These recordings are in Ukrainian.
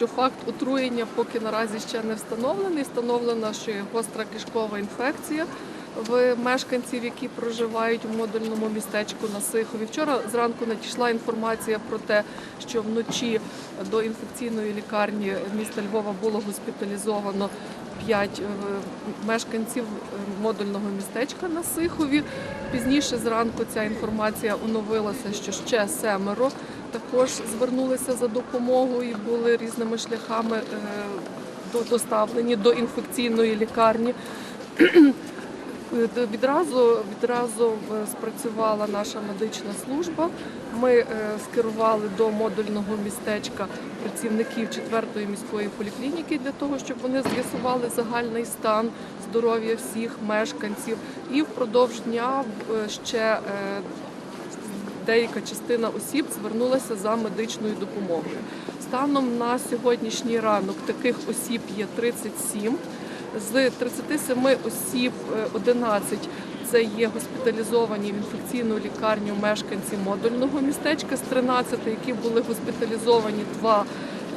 Що Факт отруєння поки наразі ще не встановлений. Встановлено, що є гостра кишкова інфекція в мешканців, які проживають у модульному містечку на Сихові. Вчора зранку надійшла інформація про те, що вночі до інфекційної лікарні міста Львова було госпіталізовано п'ять е, мешканців е, модульного містечка на Сихові. Пізніше зранку ця інформація оновилася, що ще семеро також звернулися за допомогою були різними шляхами е, доставлені до інфекційної лікарні. Е, Відразу відразу спрацювала наша медична служба. Ми е, скерували до модульного містечка працівників 4-ї міської поліклініки для того, щоб вони з'ясували загальний стан здоров'я всіх мешканців. І впродовж дня ще деяка частина осіб звернулася за медичною допомогою. Станом на сьогоднішній ранок таких осіб є 37. З 37 осіб е, 11 це є госпіталізовані в інфекційну лікарню мешканці модульного містечка. З 13, які були госпіталізовані, два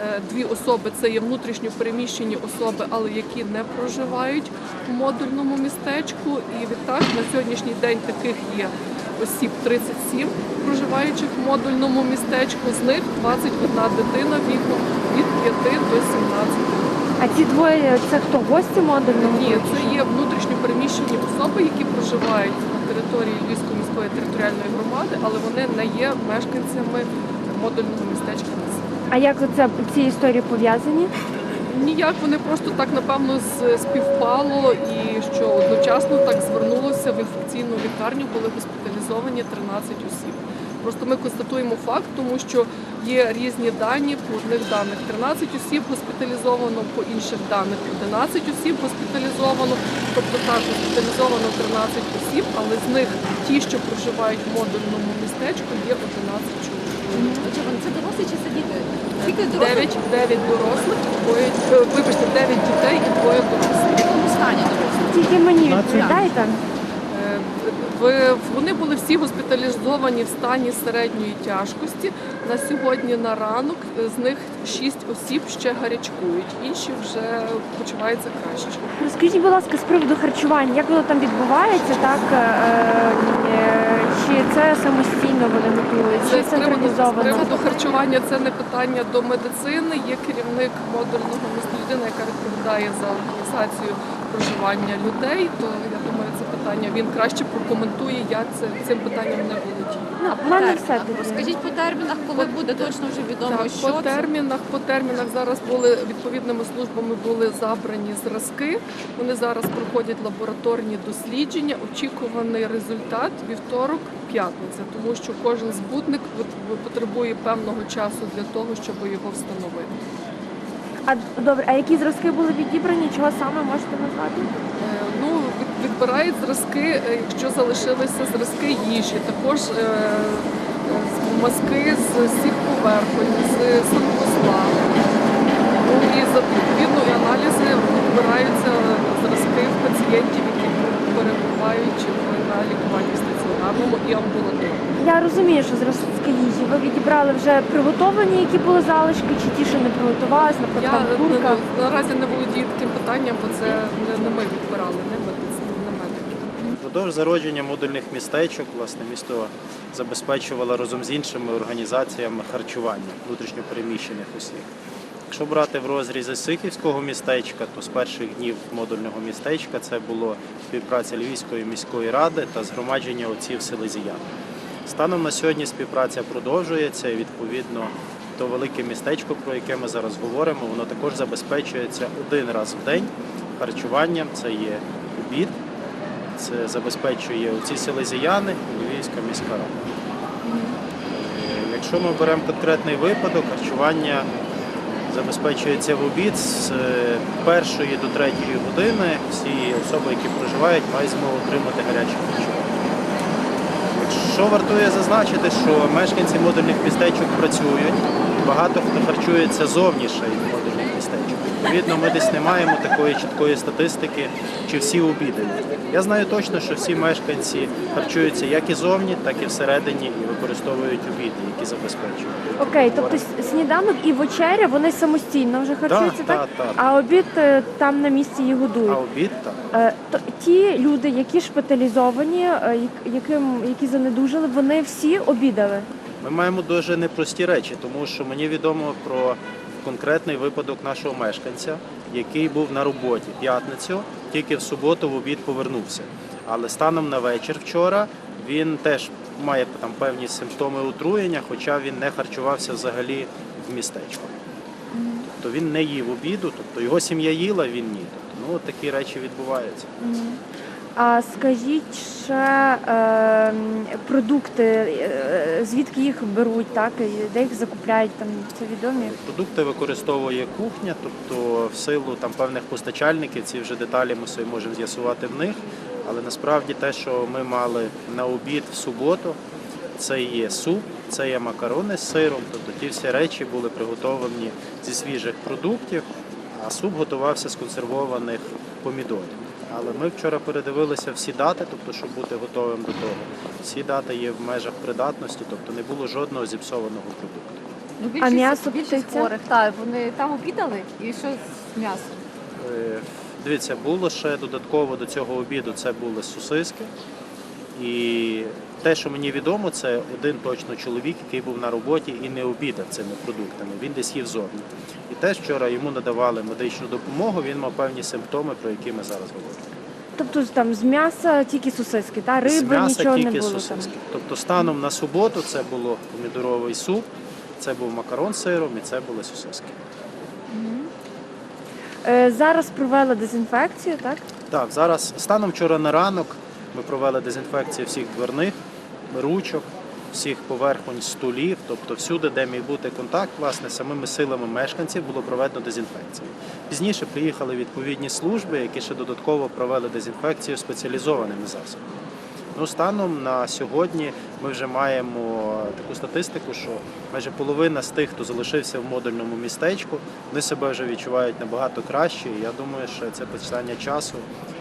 е, дві особи це є внутрішньо переміщені особи, але які не проживають у модульному містечку. І відтак на сьогоднішній день таких є осіб 37 проживаючих в модульному містечку. З них 21 дитина віком від 5 до 17 років. А ці двоє це хто? Гості модульного? Ні, це є внутрішньо переміщені особи, які проживають на території Львівської міської територіальної громади, але вони не є мешканцями модульного містечка. А як оце ці історії пов'язані? Ніяк вони просто так напевно співпало, і що одночасно так звернулося в інфекційну лікарню, були госпіталізовані 13 осіб. Просто ми констатуємо факт, тому що є різні дані. По одних даних 13 осіб госпіталізовано, по інших даних 11 осіб госпіталізовано. Тобто так, госпіталізовано 13 осіб, але з них ті, що проживають в модульному містечку, є 11 чоловік. Чи вони це дорослі чи це діти? Скільки дорослих? 9, 9 дорослих, двоє, вибачте, 9 дітей і двоє дорослих. В якому стані дорослі? Тільки мені відповідаєте? Е, Вони були всі госпіталізовані в стані середньої тяжкості. На сьогодні на ранок е, з них 6 осіб ще гарячкують, інші вже почуваються краще. Розкажіть, будь ласка, з приводу харчування, як воно там відбувається, так? е, е, Чи це самостійно вони готують, чи Це з приводу, централізовано? приводу харчування це не питання до медицини. Є керівник модульного міста, людина, яка відповідає за організацію проживання людей. То я думаю, питання він краще прокоментує. Я це цим питанням не володію. Ну, в мене все тоді. Розкажіть по термінах, коли буде точно вже відомо, Так, що по це. термінах, по термінах зараз були відповідними службами були забрані зразки. Вони зараз проходять лабораторні дослідження. Очікуваний результат вівторок, п'ятниця, тому що кожен збутник потребує певного часу для того, щоб його встановити. А добре, а які зразки були відібрані? Чого саме можете назвати? Е, Ну, відбирають зразки, е, якщо залишилися зразки їжі, також е, е, мазки з всіх поверхонь, з санвузла. Ну і за відповідно і аналізи відбираються зразки в пацієнтів, які перебувають на лікуванні стаціонарному і амбулаторному. Я розумію, що зразки їжі. Ви відібрали вже приготовані, які були залишки, чи ті, що не приготувалися, Я наприклад, курка? не- наразі не володію таким питанням, бо це не, не ми відбирали, не медики. Впродовж зародження модульних містечок власне місто забезпечувало разом з іншими організаціями харчування внутрішньопереміщених осіб. Якщо брати в розрізі Сихівського містечка, то з перших днів модульного містечка це було співпраця Львівської міської ради та згромадження отців селезіян. Станом на сьогодні співпраця продовжується і відповідно то велике містечко, про яке ми зараз говоримо, воно також забезпечується один раз в день харчуванням. Це є обід, це забезпечує оці селезіяни, Львівська міська рада. Е, Якщо ми беремо конкретний випадок, харчування забезпечується в обід з е, першої до третьої години. Всі особи, які проживають, мають змогу отримати гаряче харчування. Якщо вартує зазначити, що мешканці модульних містечок працюють, багато хто харчується зовніше від модульних містечок. Відповідно, ми десь не маємо такої чіткої статистики, чи всі обідають. Я знаю точно, що всі мешканці харчуються як і зовні, так і всередині і використовують обіди, які забезпечують. Окей, тобто сніданок і вечеря вони самостійно вже харчуються, так? так, так. А обід е, там на місці їх годують. А обід так. Е, ті люди, які шпиталізовані, е, яким які занедужили, вони всі обідали. Ми маємо дуже непрості речі, тому що мені відомо про конкретний випадок нашого мешканця, який був на роботі п'ятницю, тільки в суботу в обід повернувся. Але станом на вечір вчора він теж має там певні симптоми отруєння, хоча він не харчувався взагалі в містечку. Тобто він не їв обіду, тобто його сім'я їла, він ні. Тобто, ну такі речі відбуваються. А скажіть ще е, продукти, звідки їх беруть, так і де їх закупляють, там це відомі. Продукти використовує кухня, тобто в силу там певних постачальників, ці вже деталі ми собі можемо з'ясувати в них. Але насправді те, що ми мали на обід в суботу, це є суп, це є макарони з сиром. Тобто ті всі речі були приготовані зі свіжих продуктів, а суп готувався з консервованих помідорів. Але ми вчора передивилися всі дати, тобто, щоб бути готовим до того. Всі дати є в межах придатності, тобто не було жодного зіпсованого продукту. Ну, більшість, м'ясо, більшість птиця? хворих, так, вони там обідали і що з м'ясом? Е, Дивіться, було ще додатково до цього обіду це були сосиски. І те, що мені відомо, це один точно чоловік, який був на роботі і не обідав цими продуктами. Він десь їв зовні. І теж вчора йому надавали медичну допомогу, він мав певні симптоми, про які ми зараз говоримо. Тобто там з м'яса тільки сосиски, та З риби м'яса нічого тільки не було там. Тобто станом на суботу це було помідоровий суп, це був макарон з сиром і це були сосиски. Е, Зараз провели дезінфекцію, так? Так, зараз станом вчора на ранок ми провели дезінфекцію всіх дверних, ручок, всіх поверхонь столів, тобто всюди, де міг бути контакт, власне, самими силами мешканців було проведено дезінфекцію. Пізніше приїхали відповідні служби, які ще додатково провели дезінфекцію спеціалізованими засобами. Ну, станом на сьогодні ми вже маємо таку статистику, що майже половина з тих, хто залишився в модульному містечку, вони себе вже відчувають набагато краще. І я думаю, що це питання часу.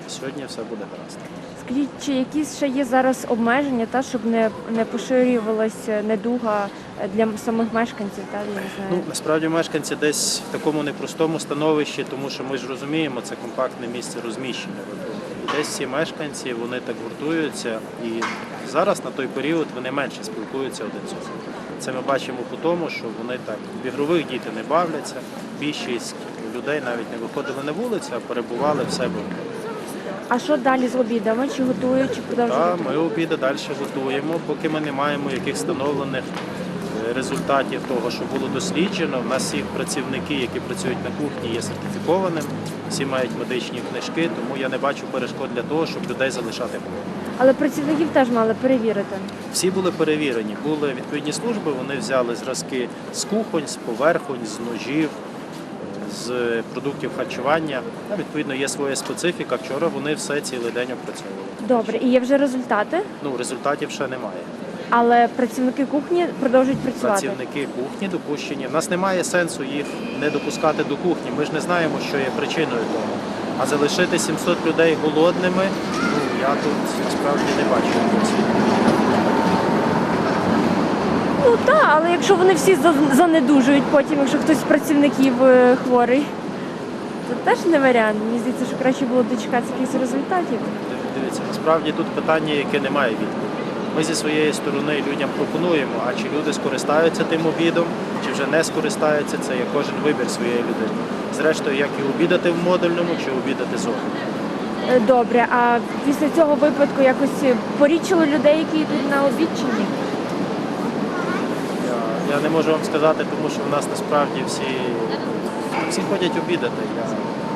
Сьогодні все буде гаразд. Скажіть, чи якісь ще є зараз обмеження, та щоб не, не поширювалася недуга для самих мешканців, та я не знаю. Ну насправді мешканці десь в такому непростому становищі, тому що ми ж розуміємо, це компактне місце розміщення. Десь ці мешканці вони так гуртуються, і зараз на той період вони менше спілкуються один з одним. Це ми бачимо по тому, що вони так в ігрових діти не бавляться. Більшість людей навіть не виходили на вулицю, а перебували в себе. А що далі з обідами? Чи готують, чи продовжують? Та ми обіди далі готуємо, поки ми не маємо яких встановлених е, результатів того, що було досліджено. У нас всі працівники, які працюють на кухні, є сертифікованими, всі мають медичні книжки, тому я не бачу перешкод для того, щоб людей залишати вдома. Але працівників теж мали перевірити. Всі були перевірені, були відповідні служби, вони взяли зразки з кухонь, з поверхонь, з ножів, з продуктів харчування. А, відповідно, є своя специфіка. Вчора вони все цілий день опрацьовували. Добре, і є вже результати, Ну, результатів ще немає. але працівники кухні продовжують працювати. Працівники кухні допущені. У нас немає сенсу їх не допускати до кухні. Ми ж не знаємо, що є причиною того. А залишити 700 людей голодними, ну я тут насправді не бачу. Ну так, але якщо вони всі за- занедужують потім, якщо хтось з працівників е, хворий, то теж не варіант. Мені здається, що краще було дочекатися якихось результатів. Дивіться, насправді тут питання, яке не має відповіді. Ми зі своєї сторони людям пропонуємо, а чи люди скористаються тим обідом, чи вже не скористаються, це є кожен вибір своєї людини. Зрештою, як і обідати в модульному, чи обідати зовні. Е, Добре, а після цього випадку якось порічили людей, які йдуть на обід чи ні? Я, не можу вам сказати, тому що в нас насправді всі, всі ходять обідати. Я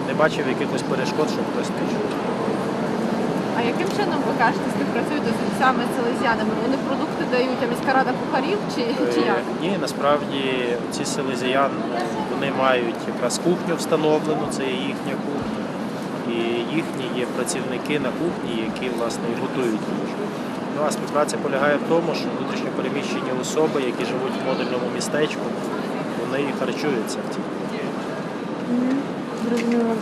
не бачив якихось перешкод, щоб хтось не чув. А яким чином ви кажете, співпрацюєте з саме з селезянами? Вони продукти дають, а міська рада кухарів чи, чи як? Е, Ні, насправді ці селезіян вони мають якраз кухню встановлену, це є їхня кухня. І їхні є працівники на кухні, які власне і готують їжу. Ну а співпраця полягає в тому, що внутрішньопереміщені особи, які живуть в модульному містечку, вони і харчуються в тій. Зрозуміло.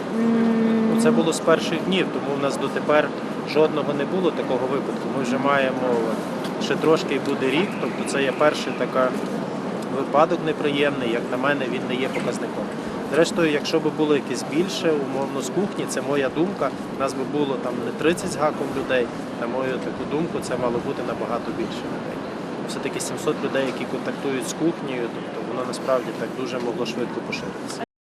Ну, Це було з перших днів, тому в нас дотепер жодного не було такого випадку. Ми вже маємо ще трошки і буде рік, тобто це є перша така випадок неприємний, як на мене, він не є показником. Зрештою, якщо б було якесь більше, умовно з кухні, це моя думка. Нас би було там не 30 з гаком людей. На мою таку думку, це мало бути набагато більше людей. Все-таки 700 людей, які контактують з кухнею, тобто воно насправді так дуже могло швидко поширитися.